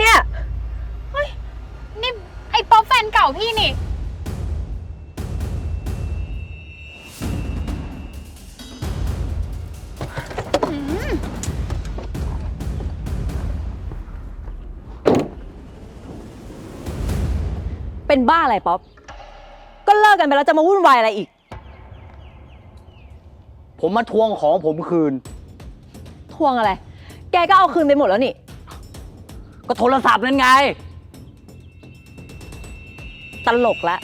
เนี่ยนี่ ไอ้ป๊อปแฟนเก่าพี่นี่ เป็นบ้าอะไรป๊อป ก็เลิกกันไปแล้วจะมาวุ่นวายอะไรอีก ผมมาทวงของผมคืน ทวงอะไร แกก็เอาคืนไปหมดแล้วนี่ ก็โทรศัพท์นั่นไง ตลกละ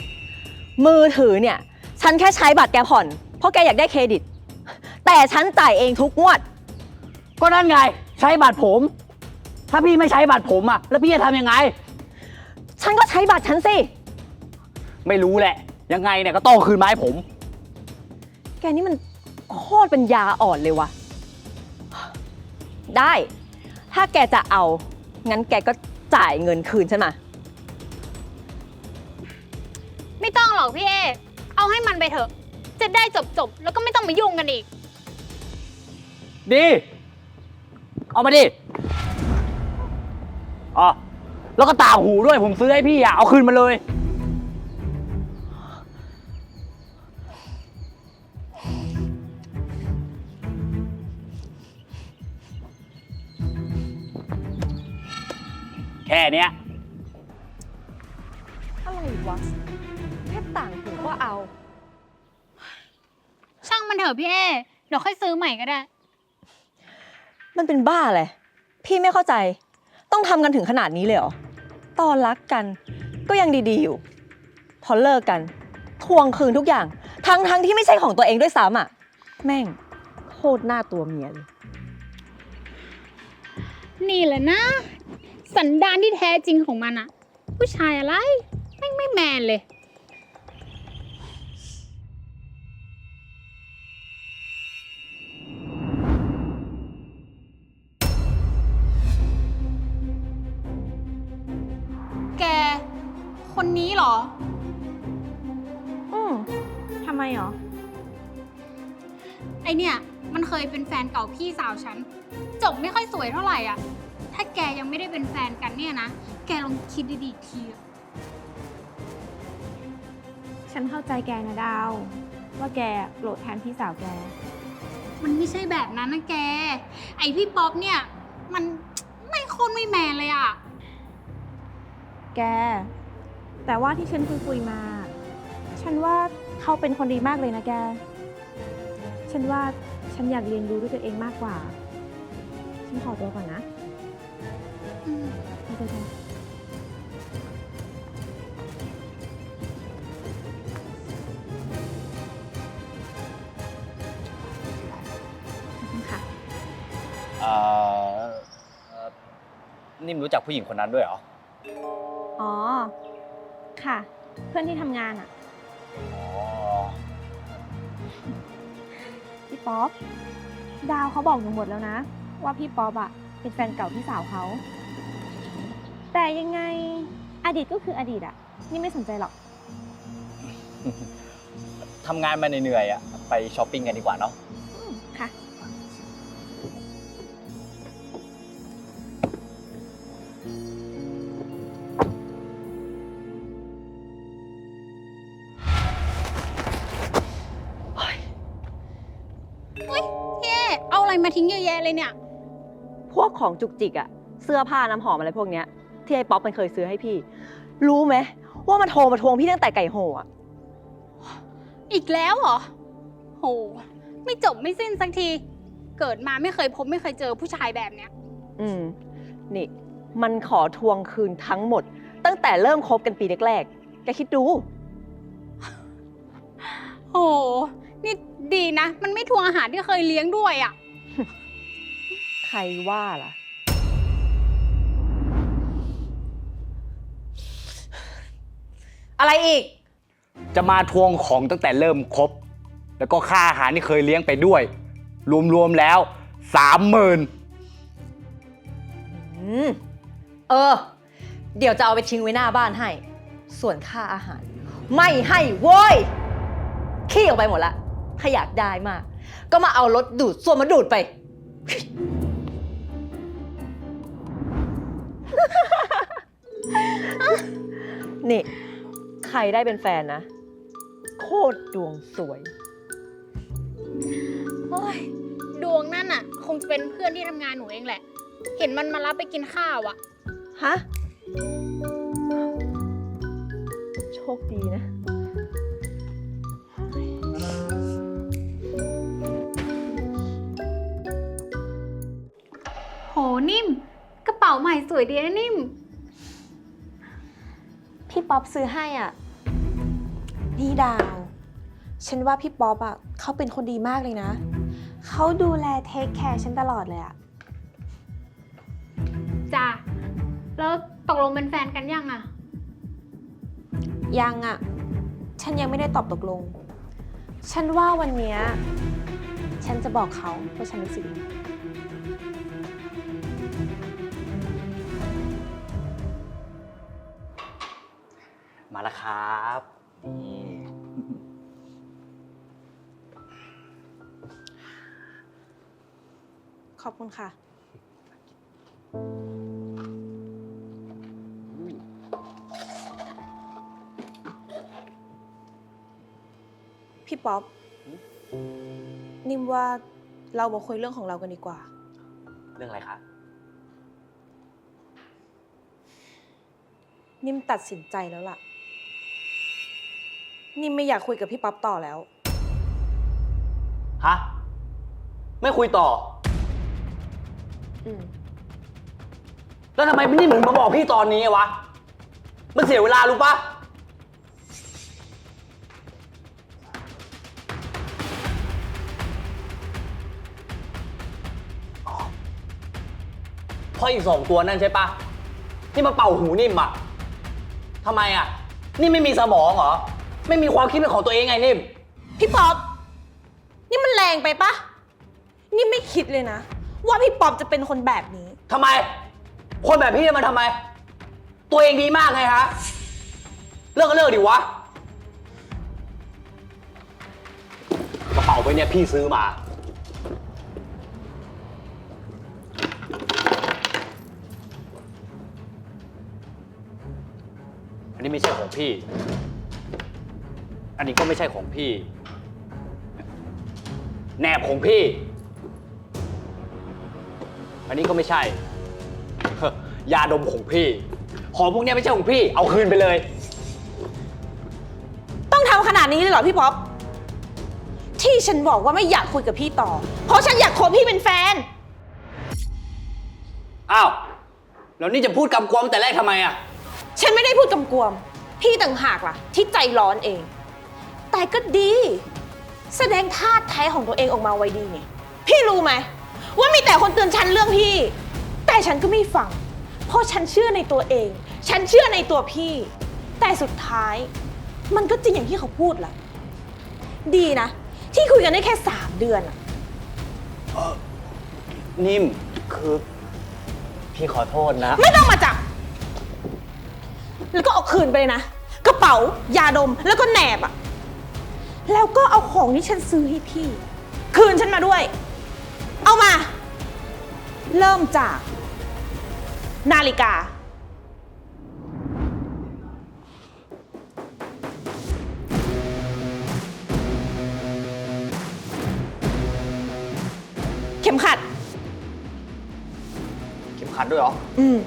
มือถือเนี่ย ฉันแค่ใช้บัตรแกผ่อน เพราะแกอยากได้เครดิต แต่ฉันจ่ายเองทุกงวด ก็นั่นไง ใช้บัตรผม ถ้าพี่ไม่ใช้บัตรผมอะแล้วพี่จะทำยังไง ฉันก็ใช้บัตรฉันสิ ไม่รู้แหละ ยังไงเนี่ยก็ต้องเอาคืนมาให้ผม แกนี่มันโคตรเป็นยาอ่อนเลยวะได้ ถ้าแกจะเอา งั้นแกก็จ่ายเงินคืนฉันมา ไม่ต้องหรอกพี่เอ เอาให้มันไปเถอะ จะได้จบจบๆแล้วก็ไม่ต้องมายุ่งกันอีก ดี เอามาดิอ๋อแล้วก็ตาหูด้วยผมซื้อให้พี่อะเอาคืนมาเลย แค่เนี้ย อะไรวะแค่ต่างหูก็เอา ช่างมันเถอะพี่เอเดี๋ยวค่อยซื้อใหม่ก็ได้ มันเป็นบ้าเลยพี่ไม่เข้าใจ ต้องทำกันถึงขนาดนี้เลยเหรอ ตอนรักกันก็ยังดีๆอยู่ พอเลิกกัน ทวงคืนทุกอย่าง ทั้งทั้งๆที่ไม่ใช่ของตัวเองด้วยซ้ำอะ แม่งโคตรหน้าตัวเมียเลย นี่แหละนะ สันดานที่แท้จริงของมันอะผู้ชายอะไรแม่งไม่แมนเลย แก คนนี้เหรอ อืมทำไมหรอ ไอเนี่ย มันเคยเป็นแฟนเก่าพี่สาวฉัน จบไม่ค่อยสวยเท่าไหร่อะ ถ้าแกยังไม่ได้เป็นแฟนกันเนี่ยนะ แกลองคิดดีๆอีกทีอะฉันเข้าใจแกนะดาว ว่าแกโกรธแทนพี่สาวแก มันไม่ใช่แบบนั้นนะแก ไอพี่ป๊อปเนี่ย มันไม่โคตรไม่แมนเลยอะแก แต่ว่าที่ฉันคุยคุยๆมา ฉันว่าเขาเป็นคนดีมากเลยนะแก ฉันว่าฉันอยากเรียนรู้ด้วยตัวเองมากกว่า ฉันขอตัวก่อนนะ อืมไม่เป็นไรขอบคุณค่ะเอ่อเอ่อนิ่มรู้จักผู้หญิงคนนั้นด้วยเหรอ อ๋อ ค่ะ เพื่อนที่ทำงานอะอ๋อ พี่ป๊อป ดาวเขาบอกหนูหมดแล้วนะ ว่าพี่ป๊อปอะเป็นแฟนเก่าพี่สาวเขา แต่ยังไงอดีตก็คืออดีตอะนี่ไม่สนใจหรอก ทำงานมาเหนื่อยๆอะไปช้อปปิ้งกันดีกว่าเนาะ อืมค่ะ พี่เอเอาอะไรมาทิ้งเยอะแยะเลยเนี่ย พวกของจุกจิกอะเสื้อผ้าน้ำหอมอะไรพวกเนี้ย ที่ไอ้ป๊อปมันเคยซื้อให้พี่ รู้ไหมว่ามันโทรมาทวงพี่ตั้งแต่ไก่โหอะอีกแล้วเหรอ โห ไม่จบไม่สิ้นสักที เกิดมาไม่เคยพบไม่เคยเจอผู้ชายแบบเนี้ย อืม นี่ มันขอทวงคืนทั้งหมด ตั้งแต่เริ่มคบกันปีแรกๆแกคิดดู โห นี่ดีนะ มันไม่ทวงอาหารที่เคยเลี้ยงด้วยอะ ใครว่าล่ะ อะไรอีก จะมาทวงของตั้งแต่เริ่มคบ แล้วก็ค่าอาหารที่เคยเลี้ยงไปด้วย รวมๆแล้วสามหมื่นอืม เออ เดี๋ยวจะเอาไปทิ้งไว้หน้าบ้านให้ ส่วนค่าอาหาร ไม่ให้โว้ย ขี้ออกไปหมดละถ้าอยากได้มาก ก็มาเอารถดูดส่วนมาดูดไป นี่ ใครได้เป็นแฟนนะ โคตรดวงสวย โอ้ยดวงนั่นอะ คงจะเป็นเพื่อนที่ทำงานหนูเองแหละ เห็นมันมารับไปกินข้าวอะฮะ โชคดีนะ โหนิ่ม กระเป๋าใหม่สวยดีนะนิ่ม พี่ป๊อปซื้อให้อะ นี่ดาว ฉันว่าพี่ป๊อปอะเขาเป็นคนดีมากเลยนะ เขาดูแลเทคแคร์ฉันตลอดเลยอะจ้ะแล้วตกลงเป็นแฟนกันยังอะยังอะฉันยังไม่ได้ตอบตกลง ฉันว่าวันเนี้ยฉันจะบอกเขาว่าฉันรู้สึกยังไงมาแล้วครับ ขอบคุณค่ะ พี่ป๊อป นิ่มว่าเรามาคุยเรื่องของเรากันดีกว่า เรื่องอะไรคะ นิ่มตัดสินใจแล้วล่ะ นิ่มไม่อยากคุยกับพี่ป๊อปต่อแล้ว ฮะ ไม่คุยต่ออืม แล้วทำไมไม่นี่มึงมาบอกพี่ตอนนี้วะ มันเสียเวลารู้ปะอ๋อเพราะอีกสองตัวนั่นใช่ปะที่มาเป่าหูนิ่มอะทำไมอะนี่ไม่มีสมองเหรอ ไม่มีความคิดเป็นของตัวเองไงนิ่ม พี่ป๊อปนี่มันแรงไปปะนี่ไม่คิดเลยนะ ว่าพี่ป๊อปจะเป็นคนแบบนี้ ทำไม คนแบบพี่มันทำไม ตัวเองดีมากไงฮะ เลิกก็เลิกดิวะ กระเป๋าใบเนี้ยพี่ซื้อมา อันนี้ไม่ใช่ของพี่ อันนี้ก็ไม่ใช่ของพี่แนบของพี่ อันนี้ก็ไม่ใช่ ยาดมของพี่ ของพวกเนี้ยไม่ใช่ของพี่ เอาคืนไปเลย ต้องทำขนาดนี้เลยเหรอพี่ป๊อป ที่ฉันบอกว่าไม่อยากคุยกับพี่ต่อ เพราะฉันอยากคบพี่เป็นแฟน อ้าว แล้วนี่จะพูดกำกวมแต่แรกทำไมอะฉันไม่ได้พูดกำกวม พี่ต่างหากล่ะ ที่ใจร้อนเอง แต่ก็ดี แสดงท่าตุแท้ของตัวเองออกมาไว้ดีนี่พี่รู้ไหม ว่ามีแต่คนเตือนฉันเรื่องพี่ แต่ฉันก็ไม่ฟัง เพราะฉันเชื่อในตัวเอง ฉันเชื่อในตัวพี่ แต่สุดท้าย มันก็จริงอย่างที่เขาพูดแหละดีนะ ที่คุยกันได้แค่สามเดือนอะนิ่มคือพี่ขอโทษนะ ไม่ต้องมาจับ แล้วก็เอาคืนไปเลยนะ กระเป๋ายาดมแล้วก็แหนบอะแล้วก็เอาของที่ฉันซื้อให้พี่ คืนฉันมาด้วย เอามา เริ่มจาก นาฬิกา เข็มขัด เข็มขัดด้วยเหรอ อืม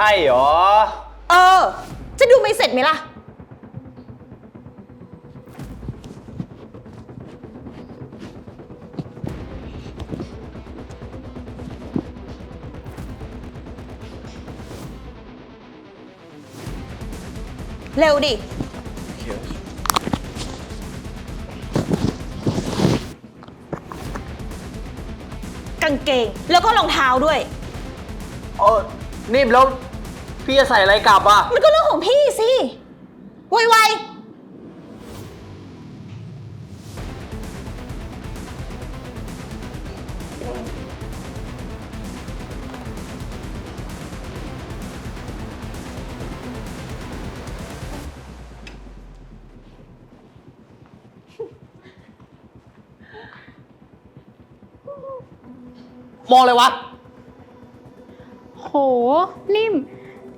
ใช่เหรอ เออ จะดูไม่เสร็จไหมล่ะ เร็วดิ กางเกง แล้วก็รองเท้าด้วย เออนิ่มแล้ว พี่จะใส่อะไรกลับอะ มันก็เรื่องของพี่สิไวๆ มองเลยวะ โห นิ่ม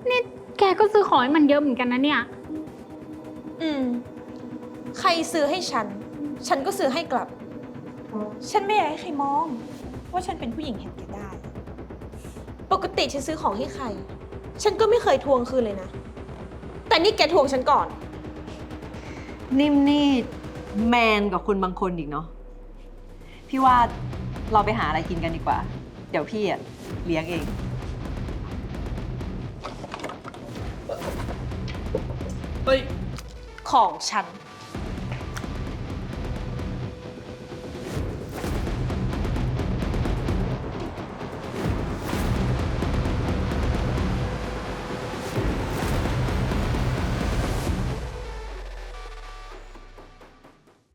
นี่แกก็ซื้อของให้มันเยอะเหมือนกันนะเนี่ย อืม ใครซื้อให้ฉัน ฉันก็ซื้อให้กลับ ฉันไม่อยากให้ใครมอง ว่าฉันเป็นผู้หญิงเห็นแก่ได้ ปกติฉันซื้อของให้ใคร ฉันก็ไม่เคยทวงคืนเลยนะ แต่นี่แกทวงฉันก่อน นิ่มนี่แมนกว่าคนบางคนอีกเนาะ พี่ว่าเราไปหาอะไรกินกันดีกว่า เดี๋ยวพี่อะเลี้ยงเอง เฮ้ย ของฉัน